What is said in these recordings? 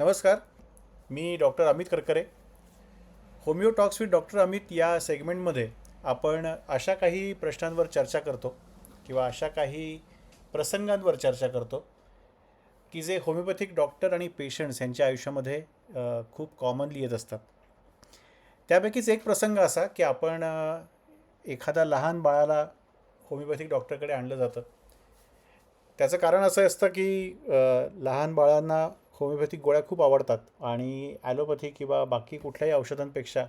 नमस्कार मी doctor Amit Karkare. Homeotox with doctor Amit या सेगमेंटमध्ये आपण अशा काही प्रश्नांवर चर्चा करतो किंवा अशा काही प्रसंगांवर चर्चा करतो की जे होमिओपॅथिक डॉक्टर आणि पेशंट्स यांच्या आयुष्यामध्ये खूप कॉमनली येत असतात. त्यापैकीच एक प्रसंग असा की आपण एखादा एखाद्या लहान बाळाला होमिओपॅथिक डॉक्टरकडे आणलं जातं. त्याचं कारण असं असतं की लहान बाळांना होमिओपॅथिक गोळ्या खूप आवडतात आणि ॲलोपॅथी किंवा बाकी कुठल्याही औषधांपेक्षा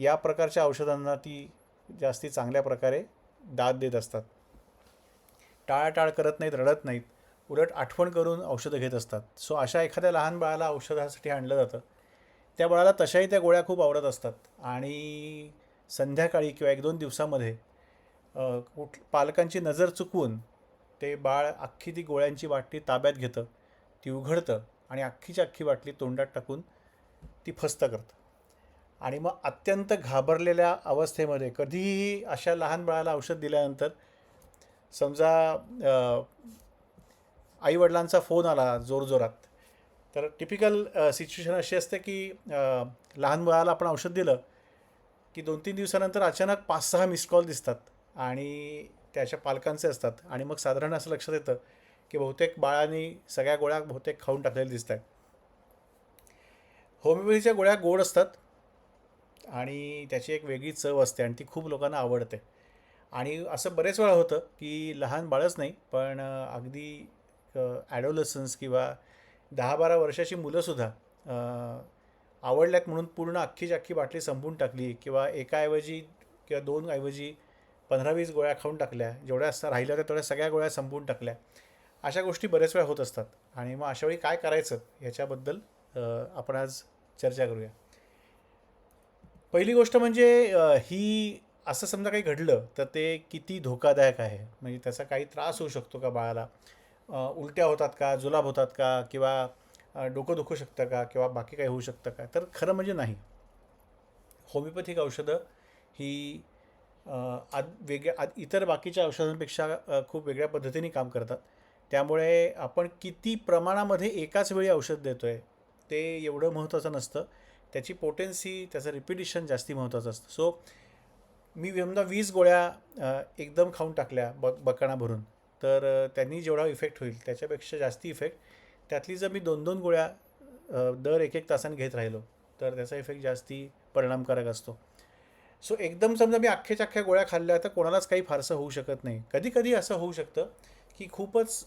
या प्रकारच्या औषधांना ती जास्ती चांगल्या प्रकारे दाद देत असतात. टाळाटाळ करत नाहीत रडत नाहीत उलट आठवण करून औषधं घेत असतात. सो अशा एखाद्या लहान बाळाला औषधासाठी आणलं जातं. त्या बाळाला तशाही त्या गोळ्या खूप आवडत असतात. आणि संध्याकाळी किंवा एक दोन दिवसामध्ये कुठ पालकांची नजर चुकवून ते बाळ अख्खी ती गोळ्यांची बाटली ताब्यात घेतं. ती उघडतं आणि अख्खीची अख्खी बाटली तोंडात टाकून ती फस्त करतं. आणि मग अत्यंत घाबरलेल्या अवस्थेमध्ये कधीही अशा लहान बाळाला औषध दिल्यानंतर समजा आईवडिलांचा फोन आला जोरजोरात तर टिपिकल सिच्युएशन अशी असते की लहान मुलाला आपण औषध दिलं की दोन तीन दिवसानंतर अचानक पाच सहा मिस कॉल दिसतात आणि त्याच्या पालकांचे असतात आणि मग साधारण असं लक्षात येतं की बहुतेक बाळांनी सगळ्या गोळ्या बहुतेक खाऊन टाकलेल्या दिसत आहेत होमिओपॅथीच्या गोळ्या गोड असतात आणि त्याची एक वेगळी चव असते आणि ती खूप लोकांना आवडते. आणि असं बरेच वेळा होतं की लहान बाळच नाही पण अगदी ॲडोलसन्स किंवा दहा बारा वर्षाची मुलंसुद्धा आवडल्यात म्हणून पूर्ण अख्खीची अख्खी बाटली संपून टाकली किंवा एकाऐवजी किंवा दोन ऐवजी पंधरा वीस गोळ्या खाऊन टाकल्या. जेवढ्या राहिल्या होत्या तेवढ्या सगळ्या गोळ्या संपून टाकल्या. अशा गोष्टी बरेच वेळा होत असतात. आणि मग अशावेळी काय करायचं याच्याबद्दल आपण आज चर्चा करूया. पहिली गोष्ट म्हणजे ही असं समजा काही घडलं तर ते किती धोकादायक आहे. म्हणजे त्याचा काही त्रास होऊ शकतो का बाळाला? उलट्या होतात का? जुलाब होतात का? किंवा डोकं दुखू शकतं का? किंवा बाकी काही होऊ शकतं का? तर खरं म्हणजे नाही. होमिओपॅथिक औषधं ही आद वेगळ्या इतर बाकीच्या औषधांपेक्षा खूप वेगळ्या पद्धतीने काम करतात. त्यामुळे आपण किती प्रमाणामध्ये एकाच वेळी औषध देतो आहे ते एवढं महत्त्वाचं नसतं. त्याची पोटेन्सी त्याचं रिपिटिशन जास्ती महत्त्वाचं असतं. सो मी समजा वीस गोळ्या एकदम खाऊन टाकल्या ब बकाणा भरून तर त्यांनी जेवढा इफेक्ट होईल त्याच्यापेक्षा जास्ती इफेक्ट त्यातली जर मी दोन दोन गोळ्या दर एक एक तासाने घेत राहिलो तर त्याचा इफेक्ट जास्ती परिणामकारक असतो. सो एकदम समजा मी अख्ख्याच्या अख्ख्या गोळ्या खाल्ल्या तर कोणालाच काही फारसं होऊ शकत नाही. कधी कधी असं होऊ शकतं की खूपच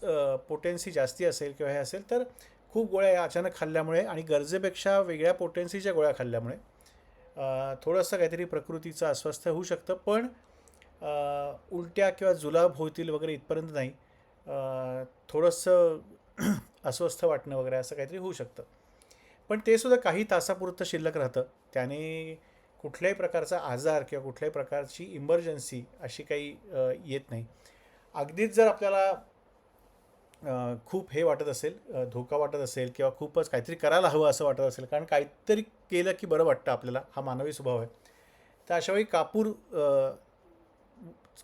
पोटेन्सी जास्ती असेल किंवा हे असेल तर खूप गोळ्या या अचानक खाल्ल्यामुळे आणि गरजेपेक्षा वेगळ्या पोटेन्सीच्या गोळ्या खाल्ल्यामुळे थोडंसं काहीतरी प्रकृतीचं अस्वस्थ होऊ शकतं. पण उलट्या किंवा जुलाब होतील वगैरे इथपर्यंत नाही. थोडंसं अस्वस्थ वाटणं वगैरे असं काहीतरी होऊ शकतं. पण ते सुद्धा काही तासापुरतं शिल्लक राहतं. त्याने कुठल्याही प्रकारचा आजार किंवा कुठल्याही प्रकारची इमर्जन्सी अशी काही येत नाही. अगदीच जर आपल्याला खूप हे वाटत असेल धोका वाटत असेल किंवा खूपच काहीतरी करायला हवं असं वाटत असेल कारण काहीतरी केलं की बरं वाटतं आपल्याला हा मानवी स्वभाव आहे. तर अशावेळी कापूर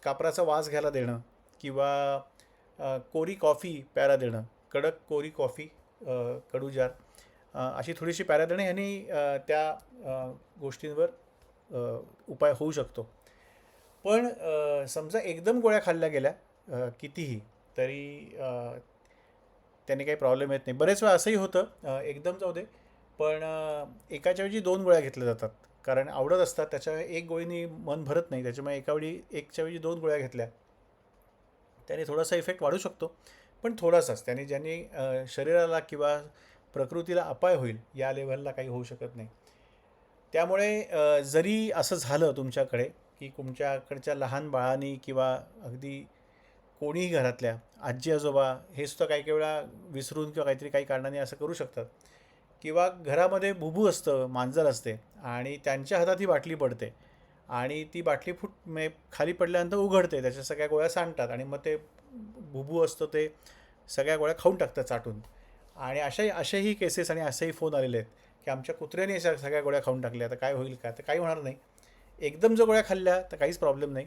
कापराचा वास घ्यायला देणं किंवा कोरी कॉफी प्यायला देणं कडक कोरी कॉफी कडूजार अशी थोडीशी प्यायला देणं ह्यानी त्या गोष्टींवर उपाय होऊ शकतो. पण समजा एकदम गोळ्या खाल्ल्या गेल्या कितीही तरी त्याने काही प्रॉब्लेम येत नाही. बरेच वेळा असंही होतं. एकदम जाऊ दे. पण एकाच्याऐवजी एकाच्या दोन गोळ्या घेतल्या जातात. कारण आवडत असतात. त्याच्या एक गोळीने मन भरत नाही. त्याच्यामुळे एका वेळी एकच्या दोन गोळ्या घेतल्या. त्याने थोडासा इफेक्ट वाढू शकतो. पण थोडासाच. त्याने ज्याने शरीराला किंवा प्रकृतीला अपाय होईल या लेव्हलला काही होऊ शकत नाही. त्यामुळे जरी असं झालं तुमच्याकडे की तुमच्याकडच्या लहान बाळांनी किंवा अगदी कोणीही घरातल्या आजी आजोबा हे सुद्धा काही काही वेळा विसरून किंवा काहीतरी काही कारणाने असं करू शकतात. किंवा घरामध्ये भुभू असतं मांजर असते आणि त्यांच्या हातात ही बाटली पडते आणि ती बाटली फुट मे खाली पडल्यानंतर उघडते. त्याच्या सगळ्या गोळ्या सांडतात आणि मग ते भुभू असतं ते सगळ्या गोळ्या खाऊन टाकतात चाटून. आणि अशाही असेही केसेस आणि असेही फोन आलेले आहेत की आमच्या कुत्र्याने अशा सगळ्या गोळ्या खाऊन टाकल्या. तर काय होईल का? तर काही होणार नाही. एकदम जर गोळ्या खाल्ल्या तर काहीच प्रॉब्लेम नाही.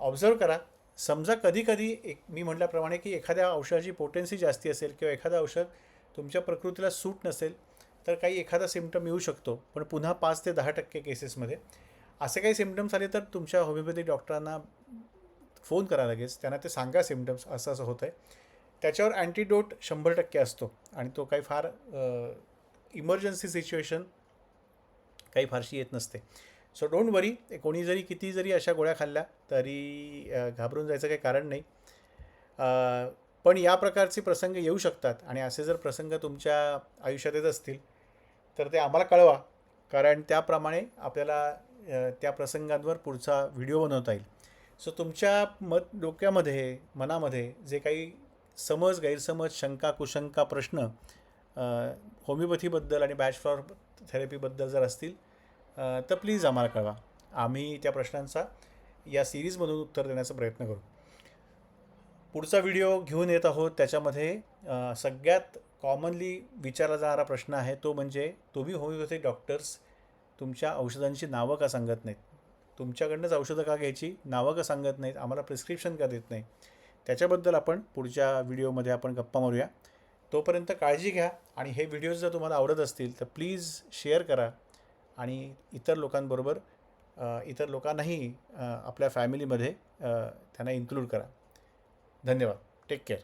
ऑब्झर्व करा. समजा कधीकधी एक मी म्हटल्याप्रमाणे की एखाद्या औषधाची पोटेन्सी जास्ती असेल किंवा एखादं औषध तुमच्या प्रकृतीला सूट नसेल तर काही एखादा सिमटम येऊ शकतो. पण पुन्हा पाच ते दहा टक्के केसेसमध्ये असे काही सिमटम्स आले तर तुमच्या होमिओपॅथिक डॉक्टरांना फोन करा लगेच. त्यांना ते सांगा सिमटम्स असं असं होतं आहे त्याच्यावर अँटीडोट शंभर टक्के असतो. आणि तो काही फार इमर्जन्सी सिच्युएशन काही फारशी येत नसते. सो डोंट वरी कोणी जरी किती जरी अशा गोळ्या खाल्ल्या तरी घाबरून जायचं काही कारण नाही. पण या प्रकारचे प्रसंग येऊ शकतात आणि असे जर प्रसंग तुमच्या आयुष्यात येत असतील तर ते आम्हाला कळवा. कारण त्याप्रमाणे आपल्याला त्या प्रसंगांवर पुढचा व्हिडिओ बनवता येईल. सो तुमच्या मत डोक्यामध्ये मनामध्ये जे काही समज गैरसमज शंका कुशंका प्रश्न होमिओपॅथीबद्दल आणि बॅच फॉर थेरपीबद्दल जर असतील तर प्लीज आम्हाला कळवा. आम्ही त्या प्रश्नांचा या सिरीजमधून उत्तर देण्याचा प्रयत्न करू. पुढचा व्हिडिओ घेऊन येत आहोत. त्याच्यामध्ये सगळ्यात कॉमनली विचारला जाणारा प्रश्न आहे तो म्हणजे तुम्ही होमिओपॅथिक डॉक्टर्स तुमच्या औषधांची नावं का सांगत नाहीत? तुमच्याकडनंच औषधं का घ्यायची? नावं का सांगत नाहीत? आम्हाला प्रिस्क्रिप्शन का देत नाही? त्याच्याबद्दल आपण पुढच्या व्हिडिओमध्ये आपण गप्पा मारूया. तोपर्यंत काळजी घ्या आणि हे व्हिडिओज जर तुम्हाला आवडत असतील तर प्लीज शेअर करा. आणि इतर लोकांबरोबर इतर लोकांनाही आपल्या फॅमिलीमध्ये त्यांना इन्क्लूड करा. धन्यवाद. Take care